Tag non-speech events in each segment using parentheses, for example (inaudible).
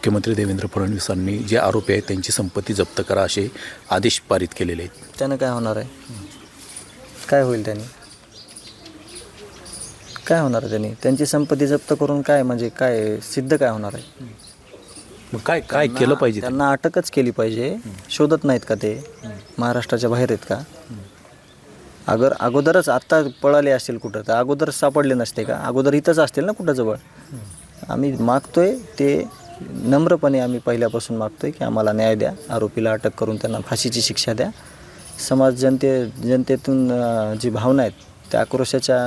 मुख्यमंत्री देवेंद्र फडणवीसांनी जे आरोपी आहेत त्यांची संपत्ती जप्त करा असे आदेश पारित केलेले आहेत. त्यानं काय होणार आहे? काय होईल त्यांनी? काय होणार आहे त्यांनी? त्यांची संपत्ती जप्त करून काय म्हणजे काय सिद्ध काय होणार आहे? मग काय काय केलं पाहिजे त्यांना अटकच केली पाहिजे. शोधत नाहीत का ते? महाराष्ट्राच्या बाहेर आहेत का? अगर अगोदरच आत्ता पळाले असतील कुठं तर अगोदरच सापडले नसते का? अगोदर इथंच असतील ना कुठं जवळ? आम्ही मागतोय ते नम्रपणे आम्ही पहिल्यापासून मागतो आहे की आम्हाला न्याय द्या. आरोपीला अटक करून त्यांना फाशीची शिक्षा द्या. समाज जनते जनतेतून जी भावना आहेत त्या आक्रोशाच्या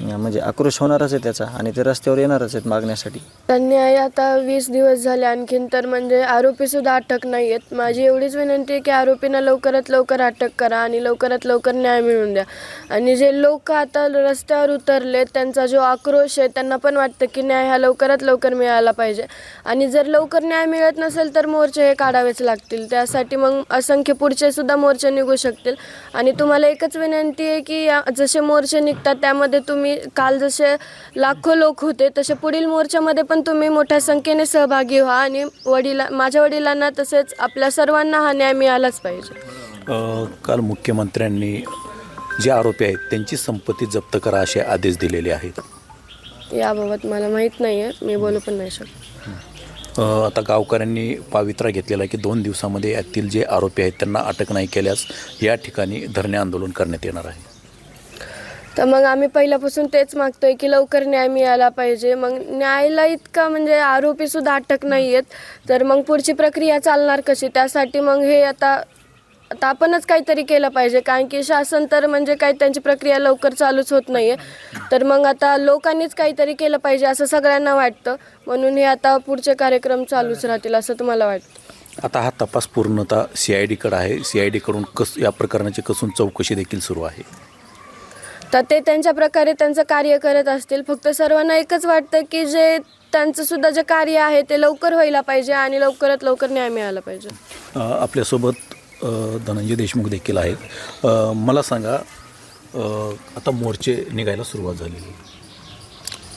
म्हणजे आक्रोश होणारच आहे त्याचा आणि ते रस्त्यावर येणारच आहेत मागण्यासाठी. त्यांनी आहे आता वीस दिवस झाले आणखीन तर म्हणजे आरोपी सुद्धा अटक नाही आहेत. माझी एवढीच विनंती आहे की आरोपींना लवकरात लवकर अटक करा आणि लवकरात लवकर न्याय मिळवून द्या. आणि जे लोक आता रस्त्यावर उतरले त्यांचा जो आक्रोश आहे त्यांना पण वाटतं की न्याय हा लवकरात लवकर मिळाला पाहिजे. आणि जर लवकर न्याय मिळत नसेल तर मोर्चे हे काढावेच लागतील. त्यासाठी मग असंख्य पुढचे सुद्धा मोर्चे निघू शकतील. आणि तुम्हाला एकच विनंती आहे की या जसे मोर्चे निघतात त्यामध्ये तुम्ही काल जसे लाखो लोक होते तसे पुढील मोर्चामध्ये पण तुम्ही मोठ्या संख्येने सहभागी व्हा आणि वडिला माझ्या वडिलांना तसेच आपल्या सर्वांना हा न्याय मिळालाच पाहिजे. काल मुख्यमंत्र्यांनी जे आरोपी आहेत त्यांची संपत्ती जप्त करा असे आदेश दिलेले आहेत. याबाबत मला माहीत नाही आहे मी बोलू पण नाही शकत. आता गावकऱ्यांनी पावित्रा घेतलेला आहे की दोन दिवसामध्ये यातील जे आरोपी आहेत त्यांना अटक नाही केल्यास या ठिकाणी धरणे आंदोलन करण्यात येणार आहे. तर मग आम्ही पहिल्यापासून तेच मागतोय की लवकर न्याय मिळाला पाहिजे. मग न्यायाला इतका म्हणजे आरोपी सुद्धा अटक नाही आहेत तर मग पुढची प्रक्रिया चालणार कशी? त्यासाठी मग हे आता आता आपणच काहीतरी केलं पाहिजे. कारण की शासन तर म्हणजे काही त्यांची प्रक्रिया लवकर चालूच होत नाही आहे तर मग आता लोकांनीच काहीतरी केलं पाहिजे असं सगळ्यांना वाटतं. म्हणून हे आता पुढचे कार्यक्रम चालूच राहतील असं तुम्हाला वाटतं? आता हा तपास पूर्णतः सी आय डीकडं आहे. सी आय डीकडून कस या प्रकरणाची कसून चौकशी देखील सुरू आहे. तर ते त्यांच्या प्रकारे त्यांचं कार्य करत असतील. फक्त सर्वांना एकच वाटतं की जे त्यांचं सुद्धा जे कार्य आहे ते लवकर व्हायला पाहिजे आणि लवकरात लवकर न्याय मिळाला पाहिजे. आपल्यासोबत धनंजय देशमुख देखील आहेत. मला सांगा आता मोर्चे निघायला सुरुवात झालेली.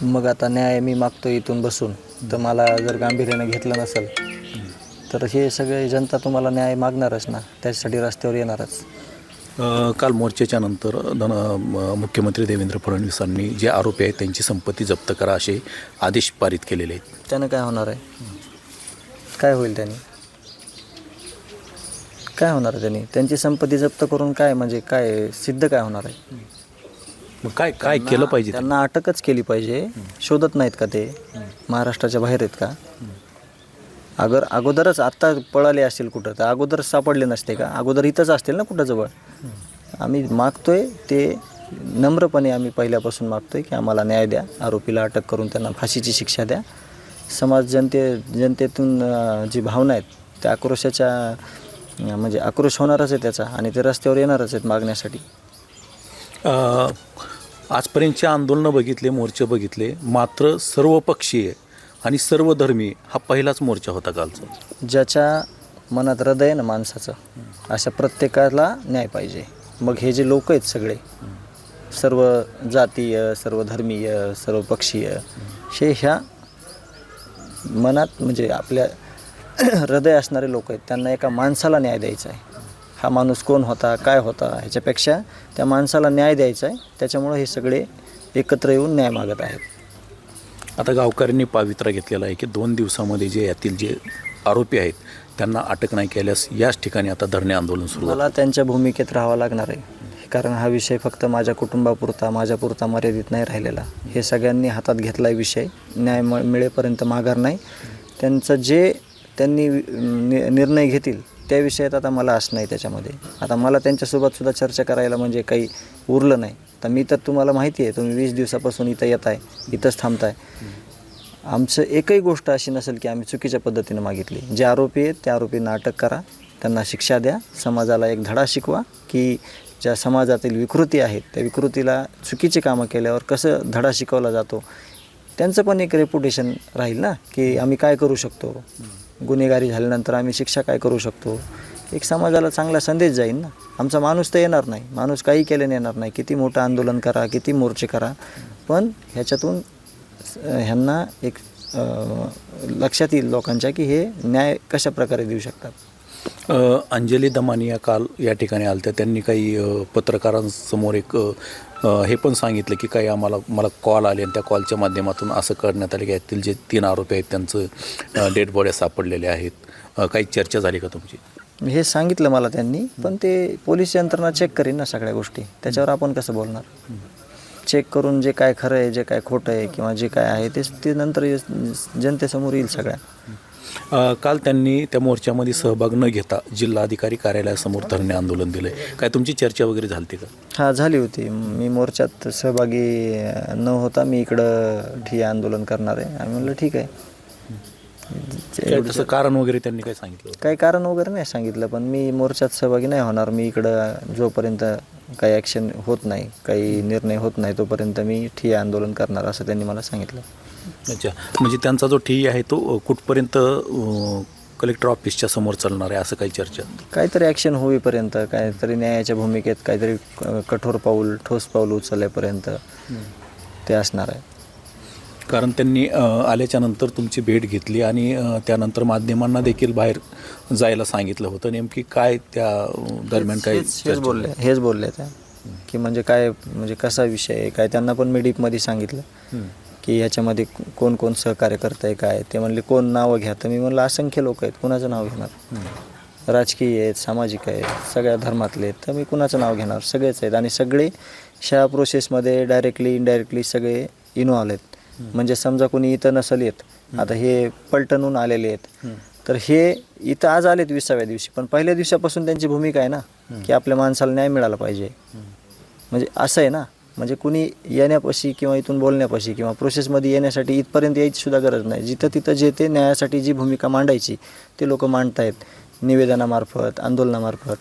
मग आता न्याय मी मागतो इथून बसून. तर मला जर गांभीर्याने घेतलं नसेल तर हे सगळे जनता तुम्हाला न्याय मागणारच ना. त्याच्यासाठी रस्त्यावर येणारच. काल मोर्चेच्या नंतर धन मुख्यमंत्री देवेंद्र फडणवीसांनी जे आरोपी आहेत त्यांची संपत्ती जप्त करा असे आदेश पारित केलेले आहेत. त्यानं काय होणार आहे? काय होईल त्यांनी? काय होणार आहे त्यांनी? त्यांची संपत्ती जप्त करून काय म्हणजे काय सिद्ध काय होणार आहे? मग काय काय केलं पाहिजे त्यांना अटकच केली पाहिजे. शोधत नाहीत का ते? महाराष्ट्राच्या बाहेर आहेत का? अगर अगोदरच आत्ता पळाले असतील कुठं तर अगोदर सापडले नसते का? अगोदर इथंच असतील ना कुठं जवळ आम्ही मागतोय ते नम्रपणे आम्ही पहिल्यापासून मागतोय की आम्हाला न्याय द्या. आरोपीला अटक करून त्यांना फाशीची शिक्षा द्या. समाज जनते जनतेतून जी भावना आहेत त्या आक्रोशाच्या म्हणजे आक्रोश होणारच आहे त्याचा आणि ते रस्त्यावर येणारच आहेत मागण्यासाठी. आजपर्यंतचे आंदोलनं बघितले मोर्चे बघितले मात्र सर्वपक्षीय आणि सर्वधर्मी हा पहिलाच मोर्चा होता कालचा. ज्याच्या मनात हृदय आहे ना माणसाचं अशा प्रत्येकाला न्याय पाहिजे. मग हे जे लोक आहेत सगळे सर्व जातीय सर्व धर्मीय सर्व पक्षीय हे ह्या मनात म्हणजे आपल्या (clears throat) हृदय असणारे लोक आहेत त्यांना एका माणसाला न्याय द्यायचा आहे. हा माणूस कोण होता काय होता ह्याच्यापेक्षा त्या माणसाला न्याय द्यायचा आहे. त्याच्यामुळं हे सगळे एकत्र येऊन न्याय मागत आहेत. आता गावकऱ्यांनी पावित्रा घेतलेला आहे की दोन दिवसामध्ये जे यातील जे आरोपी आहेत त्यांना अटक नाही केल्यास याच ठिकाणी आता धरणे आंदोलन सुरू मला त्यांच्या भूमिकेत राहावं लागणार आहे. कारण हा विषय फक्त माझ्या कुटुंबापुरता माझ्यापुरता मर्यादित नाही राहिलेला. हे सगळ्यांनी हातात घेतला आहे विषय. न्याय म मिळेपर्यंत माघार नाही. त्यांचं जे त्यांनी नि निर्णय घेतील त्या विषयात आता मला असं नाही त्याच्यामध्ये. आता मला त्यांच्यासोबत सुद्धा चर्चा करायला म्हणजे काही उरलं नाही. तर मी तर तुम्हाला माहिती आहे तुम्ही वीस दिवसापासून इथं येत आहे इथंच थांबताय. आमचं एकही गोष्ट अशी नसेल की आम्ही चुकीच्या पद्धतीनं मागितली. जे आरोपी आहेत त्या आरोपींना अटक करा त्यांना शिक्षा द्या समाजाला एक धडा शिकवा की ज्या समाजातील विकृती आहेत त्या विकृतीला चुकीची कामं केल्यावर कसं धडा शिकवला जातो त्यांचं पण एक रेपुटेशन राहील ना की आम्ही काय करू शकतो? गुन्हेगारी झाल्यानंतर आम्ही शिक्षा काय करू शकतो? एक समाजाला चांगला संदेश जाईल ना. आमचा माणूस तर येणार नाही. माणूस काही केल्याने येणार नाही. किती मोठं आंदोलन करा किती मोर्चे करा. पण ह्याच्यातून ह्यांना एक लक्षात येईल लोकांच्या की हे न्याय कशा प्रकारे देऊ शकतात. अंजली दमानी या काल या ठिकाणी आलत्या. त्यांनी काही पत्रकारांसमोर एक हे पण सांगितलं की काही आम्हाला मला कॉल आले आणि त्या कॉलच्या माध्यमातून असं करण्यात आले की यातील जे तीन आरोपी आहेत त्यांचं डेड बॉड्या सापडलेल्या आहेत. काही चर्चा झाली का तुमची? हे सांगितलं मला त्यांनी पण ते पोलीस यंत्रणा चेक करीन ना सगळ्या गोष्टी. त्याच्यावर आपण कसं बोलणार? चेक करून जे काय खरं आहे जे काय खोटं आहे किंवा जे काय आहे ते ते नंतर जनतेसमोर येईल सगळ्या. काल त्यांनी त्या मोर्चामध्ये सहभाग न घेता जिल्हाधिकारी कार्यालयासमोर धरणे आंदोलन दिलं काय तुमची चर्चा वगैरे झाली का? हा झाली होती. मी मोर्चात सहभागी न होता मी इकडं ठिय्या आंदोलन करणार आहे. आम्ही म्हणलं ठीक आहे. काय तसं कारण वगैरे त्यांनी काय सांगितलं? काही कारण वगैरे नाही सांगितलं पण मी मोर्चात सहभागी नाही होणार. मी इकडं जोपर्यंत काही ॲक्शन होत नाही काही निर्णय होत नाही तोपर्यंत मी ठिय्या आंदोलन करणार असं त्यांनी मला सांगितलं. अच्छा. म्हणजे त्यांचा जो ठी आहे तो कुठपर्यंत कलेक्टर ऑफिसच्या समोर चालणार आहे असं काही चर्चा? काहीतरी ॲक्शन होईपर्यंत काहीतरी न्यायाच्या भूमिकेत काहीतरी कठोर पाऊल ठोस पाऊल उचलल्यापर्यंत ते असणार आहे. कारण त्यांनी अ, आल्याच्यानंतर तुमची भेट घेतली आणि त्यानंतर माध्यमांना देखील बाहेर जायला सांगितलं होतं. नेमकी काय त्या दरम्यान काय हेच हेच बोलले हेच बोलले त्या. की म्हणजे काय म्हणजे कसा विषय आहे? काय त्यांना पण मी डीपमध्ये सांगितलं. की ह्याच्यामध्ये कोण कोण सहकार्य करत आहे काय? ते म्हणले कोण नावं घ्या? तर मी म्हणलं असंख्य लोक आहेत. कुणाचं नाव घेणार? राजकीय आहेत सामाजिक आहेत सगळ्या धर्मातले आहेत. तर मी कुणाचं नाव घेणार? सगळेच आहेत. आणि सगळे ह्या प्रोसेसमध्ये डायरेक्टली इनडायरेक्टली सगळे इन्व्हॉल्व आहेत. म्हणजे समजा कोणी इथं नसल येत आता हे पलटणून आलेले आहेत. तर हे इथं आज आलेत विसाव्या दिवशी पण पहिल्या दिवसापासून त्यांची भूमिका आहे ना की आपल्या माणसाला न्याय मिळाला पाहिजे. म्हणजे असं आहे ना म्हणजे कुणी येण्यापाशी किंवा इथून बोलण्यापाशी किंवा प्रोसेसमध्ये येण्यासाठी इथपर्यंत यायची सुद्धा गरज नाही. जिथं तिथं जे ते न्यायासाठी जी भूमिका मांडायची ते लोक मांडतायत निवेदनामार्फत आंदोलनामार्फत.